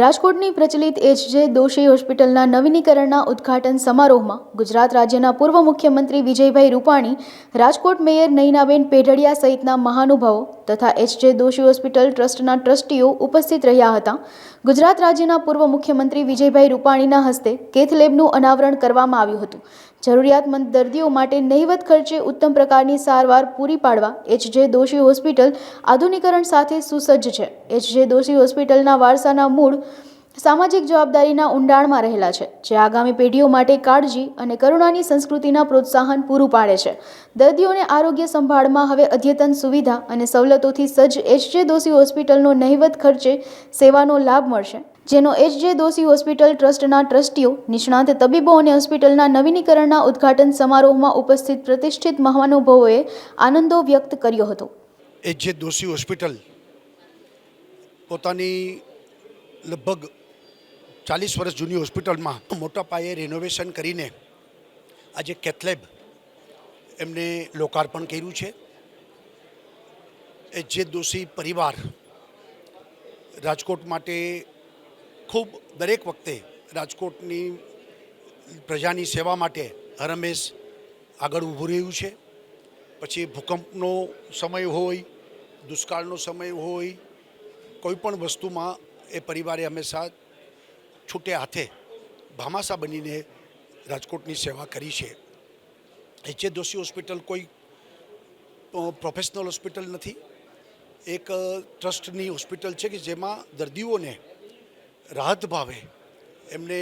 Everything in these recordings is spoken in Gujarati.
રાજકોટની પ્રચલિત એચજે દોશી હોસ્પિટલના નવીનીકરણના ઉદ્ઘાટન સમારોહમાં ગુજરાત રાજ્યના પૂર્વ મુખ્યમંત્રી વિજયભાઈ રૂપાણી, રાજકોટ મેયર નયનાબેન પેઢડિયા સહિતના મહાનુભાવો તથા એચજે દોશી હોસ્પિટલ ટ્રસ્ટના ટ્રસ્ટીઓ ઉપસ્થિત રહ્યા હતા. ગુજરાત રાજ્યના પૂર્વ મુખ્યમંત્રી વિજયભાઈ રૂપાણીના હસ્તે કેથ લેબનું અનાવરણ કરવામાં આવ્યું હતું. જરૂરિયાતમંદ દર્દીઓ માટે નહિવત ખર્ચે ઉત્તમ પ્રકારની સારવાર પૂરી પાડવા એચજે દોશી હોસ્પિટલ આધુનિકરણ સાથે સુસજ્જ છે. એચજે દોશી હોસ્પિટલના વારસાના મૂળ સામાજિક જવાબદારીના ઊંડાણમાં રહેલા છે, જે આગામી પેઢીઓ માટે કાળજી અને કરુણાની સંસ્કૃતિના પ્રોત્સાહન પૂરું પાડે છે. દર્દીઓને આરોગ્ય સંભાળમાં હવે અદ્યતન સુવિધા અને સવલતોથી સજ્જ એચજે દોશી હોસ્પિટલનો નહિવત ખર્ચે સેવાનો લાભ મળશે, જેનો એચજે દોશી હોસ્પિટલ ટ્રસ્ટના ટ્રસ્ટીઓ નિષ્ણાંત તબીબો અને હોસ્પિટલના નવીનીકરણના ઉદ્ઘાટન સમારોહમાં ઉપસ્થિત પ્રતિષ્ઠિત મહાનુભાવોએ આનંદો વ્યક્ત કર્યો હતો. એચજે દોશી હોસ્પિટલ પોતાની લગભગ ચાલીસ વર્ષ જૂની હોસ્પિટલમાં મોટા પાયે રિનોવેશન કરીને આજે કેથલેબ એમને લોકાર્પણ કર્યું છે. એ જે દોષી પરિવાર રાજકોટ માટે ખૂબ દરેક વખતે રાજકોટની પ્રજાની સેવા માટે હરમેશ આગળ ઊભું રહ્યું છે. પછી ભૂકંપનો સમય હોય, દુષ્કાળનો સમય હોય, કોઈ પણ વસ્તુમાં એ પરિવારે હંમેશા છૂટે હાથે ભામાસા બનીને રાજકોટની સેવા કરી છે. એચએ દોશી હોસ્પિટલ કોઈ પ્રોફેશનલ હોસ્પિટલ નથી. એક ટ્રસ્ટની હોસ્પિટલ છે કે જેમાં દર્દીઓને રાહત ભાવે, એમને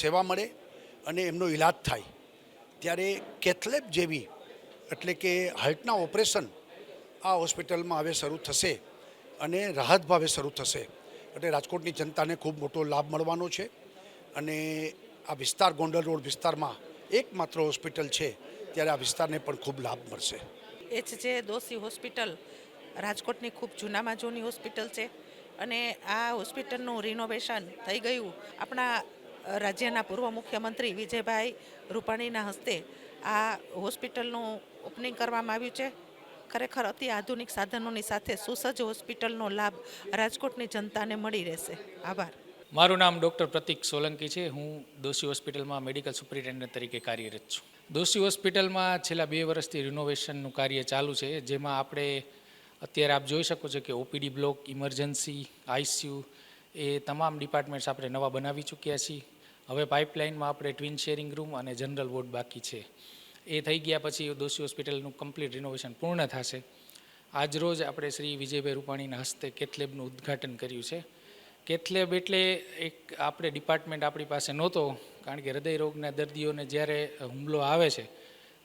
સેવા મળે અને એમનો ઈલાજ થાય. ત્યારે કેથલેબ જેવી, એટલે કે હાર્ટના ઓપરેશન આ હોસ્પિટલમાં હવે શરૂ થશે અને રાહત ભાવે શરૂ થશે. એટલે રાજકોટની જનતાને ખૂબ મોટો લાભ મળવાનો છે. અને આ વિસ્તાર ગોંડલ રોડ વિસ્તારમાં એકમાત્ર હોસ્પિટલ છે, ત્યારે આ વિસ્તારને પણ ખૂબ લાભ મળશે. એચ જે દોશી હોસ્પિટલ રાજકોટની ખૂબ જૂનામાં જૂની હોસ્પિટલ છે. અને આ હોસ્પિટલનું રિનોવેશન થઈ ગયું. આપણા રાજ્યના પૂર્વ મુખ્યમંત્રી વિજયભાઈ રૂપાણીના હસ્તે આ હોસ્પિટલનું ઓપનિંગ કરવામાં આવ્યું છે. ખરેખર અતિ આધુનિક સાધનોની સાથે સુસજ્જ હોસ્પિટલનો લાભ રાજકોટની જનતાને મળી રહેશે. આભાર. મારું નામ ડૉક્ટર પ્રતિક સોલંકી છે. હું દોશી હોસ્પિટલમાં મેડિકલ સુપરિન્ટેન્ડન્ટ તરીકે કાર્યરત છું. દોશી હોસ્પિટલમાં છેલ્લા બે વર્ષથી રિનોવેશનનું કાર્ય ચાલુ છે. જેમાં આપણે અત્યારે આપ જોઈ શકો છો કે ઓપીડી બ્લોક, ઇમરજન્સી, આઈસીયુ એ તમામ ડિપાર્ટમેન્ટ્સ આપણે નવા બનાવી ચૂક્યા છીએ. હવે પાઇપલાઇનમાં આપણે ટ્વિન શેરિંગ રૂમ અને જનરલ વોર્ડ બાકી છે. એ થઈ ગયા પછી દોશી હોસ્પિટલનું કમ્પ્લીટ રિનોવેશન પૂર્ણ થશે. આજરોજ આપણે શ્રી વિજયભાઈ રૂપાણીના હસ્તે કેથલેબનું ઉદ્ઘાટન કર્યું છે. કેથલેબ એટલે એક આપણે ડિપાર્ટમેન્ટ આપણી પાસે નહોતો, કારણ કે હૃદય રોગના દર્દીઓને જ્યારે હુમલો આવે છે,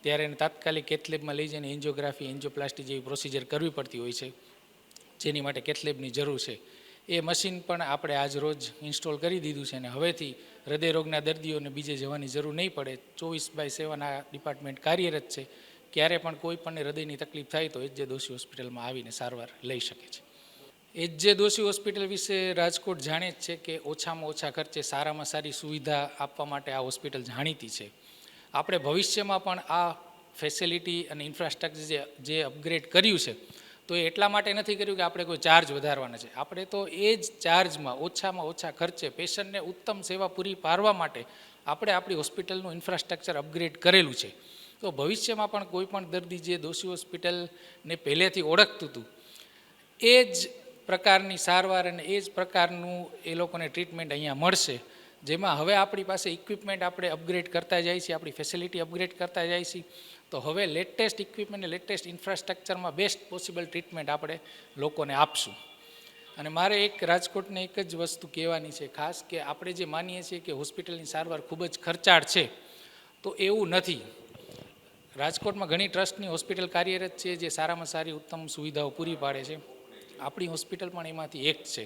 ત્યારે એને તાત્કાલિક કેથલેબમાં લઈ જઈને એન્જિયોગ્રાફી, એન્જિયોપ્લાસ્ટી જેવી પ્રોસિજર કરવી પડતી હોય છે. જેની માટે કેથલેબની જરૂર છે. એ મશીન પણ આપણે આજ રોજ ઇન્સ્ટોલ કરી દીધું છે અને હવેથી હૃદય રોગના દર્દીઓને બીજે જવાની જરૂર નહીં પડે. ચોવીસ બાય સેવન આ ડિપાર્ટમેન્ટ કાર્યરત છે. ક્યારે પણ કોઈ પણ હૃદયની તકલીફ થાય તો એ જે દોશી હોસ્પિટલમાં આવીને સારવાર લઈ શકે છે. એ જે દોશી હોસ્પિટલ વિશે રાજકોટ જાણે જ છે કે ઓછામાં ઓછા ખર્ચે સારામાં સારી સુવિધા આપવા માટે આ હોસ્પિટલ જાણીતી છે. આપણે ભવિષ્યમાં પણ આ ફેસિલિટી અને ઇન્ફ્રાસ્ટ્રક્ચર જે અપગ્રેડ કર્યું છે તો એ એટલા માટે નથી કર્યું કે આપણે કોઈ ચાર્જ વધારવાના છે. આપણે તો એ જ ચાર્જમાં ઓછામાં ઓછા ખર્ચે પેશન્ટને ઉત્તમ સેવા પૂરી પાડવા માટે આપણે આપણી હોસ્પિટલનું ઇન્ફ્રાસ્ટ્રક્ચર અપગ્રેડ કરેલું છે. તો ભવિષ્યમાં પણ કોઈ પણ દર્દી જે દોશી હોસ્પિટલને પહેલેથી ઓળખતું હતું, એ જ પ્રકારની સારવાર અને એ જ પ્રકારનું એ લોકોને ટ્રીટમેન્ટ અહીંયા મળશે. જેમાં હવે આપણી પાસે ઇક્વિપમેન્ટ આપણે અપગ્રેડ કરતા જાય છે આપણી ફેસિલિટી અપગ્રેડ કરતા જાય છે તો હવે લેટેસ્ટ ઇક્વિપમેન્ટ લેટેસ્ટ ઇન્ફ્રાસ્ટ્રક્ચરમાં બેસ્ટ પોસિબલ ટ્રીટમેન્ટ આપણે લોકોને આપશું. અને મારે એક રાજકોટને એક જ વસ્તુ કહેવાની છે, ખાસ કે આપણે જે માનીએ છીએ કે હોસ્પિટલની સારવાર ખૂબ જ ખર્ચાળ છે, તો એવું નથી. રાજકોટમાં ઘણી ટ્રસ્ટની હોસ્પિટલ કાર્યરત છે, જે સારામાં સારી ઉત્તમ સુવિધાઓ પૂરી પાડે છે. આપણી હોસ્પિટલ પણ એમાંથી એક છે.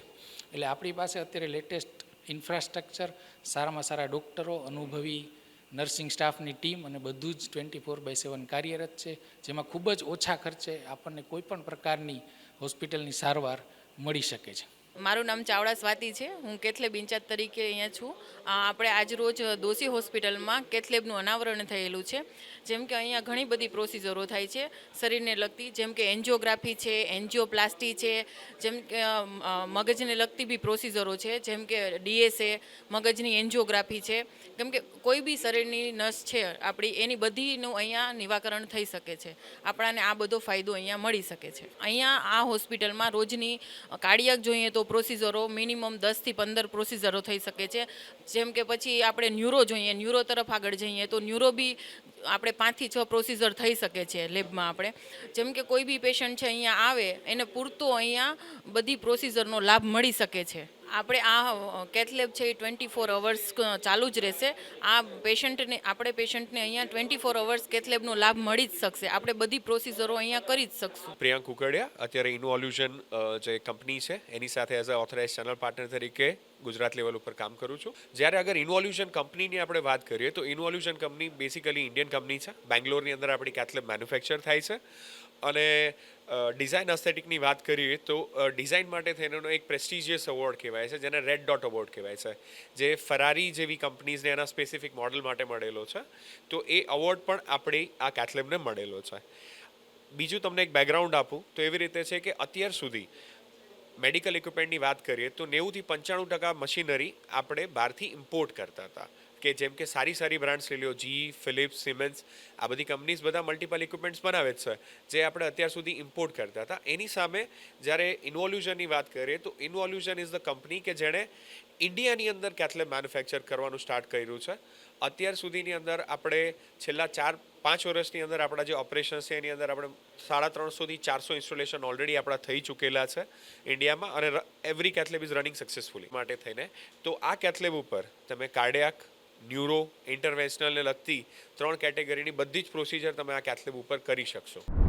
એટલે આપણી પાસે અત્યારે લેટેસ્ટ ઇન્ફ્રાસ્ટ્રક્ચર, સારામાં સારા ડૉક્ટરો, અનુભવી નર્સિંગ સ્ટાફની ટીમ અને બધું જ ટ્વેન્ટી ફોર બાય સેવન કાર્યરત છે, જેમાં ખૂબ જ ઓછા ખર્ચે આપણને કોઈપણ પ્રકારની હોસ્પિટલની સારવાર મળી શકે છે. મારું નામ ચાવડા સ્વાતિ છે. હું કેથલેબ ઇન્ચાર્જ તરીકે અહીંયા છું. આપણે આજ રોજ દોશી હોસ્પિટલમાં કેથલેબનું અનાવરણ થયેલું છે. જેમ કે અહીંયા ઘણી બધી પ્રોસિજરો થાય છે શરીરને લગતી. જેમ કે એન્જિયોગ્રાફી છે, એન્જિયોપ્લાસ્ટી છે, જેમ કે મગજને લગતી બી પ્રોસિજરો છે. જેમ કે ડીએસએ, મગજની એન્જિયોગ્રાફી છે. કેમ કે કોઈ બી શરીરની નસ છે આપણી, એની બધીનું અહીંયા નિવાકરણ થઈ શકે છે. આપણાને આ બધો ફાયદો અહીંયા મળી શકે છે. અહીંયા આ હોસ્પિટલમાં રોજની કાર્ડિયાક જોઈએ તો પ્રોસિજરો, મિનિમમ દસથી પંદર પ્રોસિજરો થઈ શકે છે. જેમ કે પછી આપણે ન્યુરો જોઈએ, ન્યુરો તરફ આગળ જઈએ તો ન્યુરો બી આપણે પાંચથી છ પ્રોસિજર થઈ શકે છે લેબમાં આપણે. જેમ કે કોઈ બી પેશન્ટ છે અહીંયા આવે, એને પૂરતો અહીંયા બધી પ્રોસિજરનો લાભ મળી શકે છે. આપણે આ કેથલેબ છે એ ટ્વેન્ટી ફોર અવર્સ ચાલુ જ રહેશે. આ પેશન્ટને, આપણે પેશન્ટને અહીંયા ટ્વેન્ટી ફોર અવર્સ કેથલેબનો લાભ મળી જ શકશે. આપણે બધી પ્રોસિજરો અહીંયા કરી જ શકશું. પ્રિયાંક કુકડિયા અત્યારે ઇનવોલ્યુશન જે કંપની છે, એની સાથે as a authorise channel partner તરીકે ગુજરાત લેવલ ઉપર કામ કરું છું. જ્યારે અગર ઇનવોલ્યુશન કંપનીની આપણે વાત કરીએ, તો Innvolution company basically Indian company છે. બેંગ્લોરની અંદર આપણી કેથલેબ મેન્યુફેક્ચર થાય છે. અને ડિઝાઇન અસ્થેટિકની વાત કરીએ તો ડિઝાઇન માટે થઈને એક પ્રેસ્ટિજિયસ એવોર્ડ કહેવાય છે, જેને રેડ ડોટ એવોર્ડ કહેવાય છે. જે ફરારી જેવી કંપનીઝને એના સ્પેસિફિક મોડલ માટે મળેલો છે. તો એ અવોર્ડ પણ આપણી આ કેથલેબને મળેલો છે. બીજું તમને એક બેકગ્રાઉન્ડ આપું, તો એવી રીતે છે કે અત્યાર સુધી મેડિકલ ઇક્વિપમેન્ટની વાત કરીએ તો નેવુંથી પંચાણું ટકા મશીનરી આપણે બહારથી ઇમ્પોર્ટ કરતા હતા. કે જેમ કે સારી સારી બ્રાન્ડ્સ લઈ લો જી, ફિલિપ્સ, સિમેન્સ, આ બધી કંપનીઝ બધા મલ્ટિપલ ઇક્વિપમેન્ટ્સ બનાવે છે, જે આપણે અત્યાર સુધી ઇમ્પોર્ટ કરતા હતા. એની સામે જ્યારે ઇન્વોલ્યુશનની વાત કરીએ, તો ઇન્વોલ્યુશન ઇઝ ધ કંપની કે જેણે ઇન્ડિયાની અંદર કેથલેબ મેન્યુફેક્ચર કરવાનું સ્ટાર્ટ કર્યું છે. અત્યાર સુધીની અંદર આપણે છેલ્લા ચાર, પાંચ વર્ષની અંદર આપણા જે ઓપરેશન છે, એની અંદર આપણે સાડા ત્રણસોથી ચારસો ઇન્સ્ટોલેશન ઓલરેડી આપણા થઈ ચૂકેલા છે ઇન્ડિયામાં અને every cath lab is running successfully માટે થઈને. તો આ કેથલેબ ઉપર તમે કાર્ડિયાક ન્યુરો ઇન્ટરવેન્શનલને લગતી ત્રણ કેટેગરીની બધી જ પ્રોસિજર તમે આ કેથલેબ ઉપર કરી શકશો.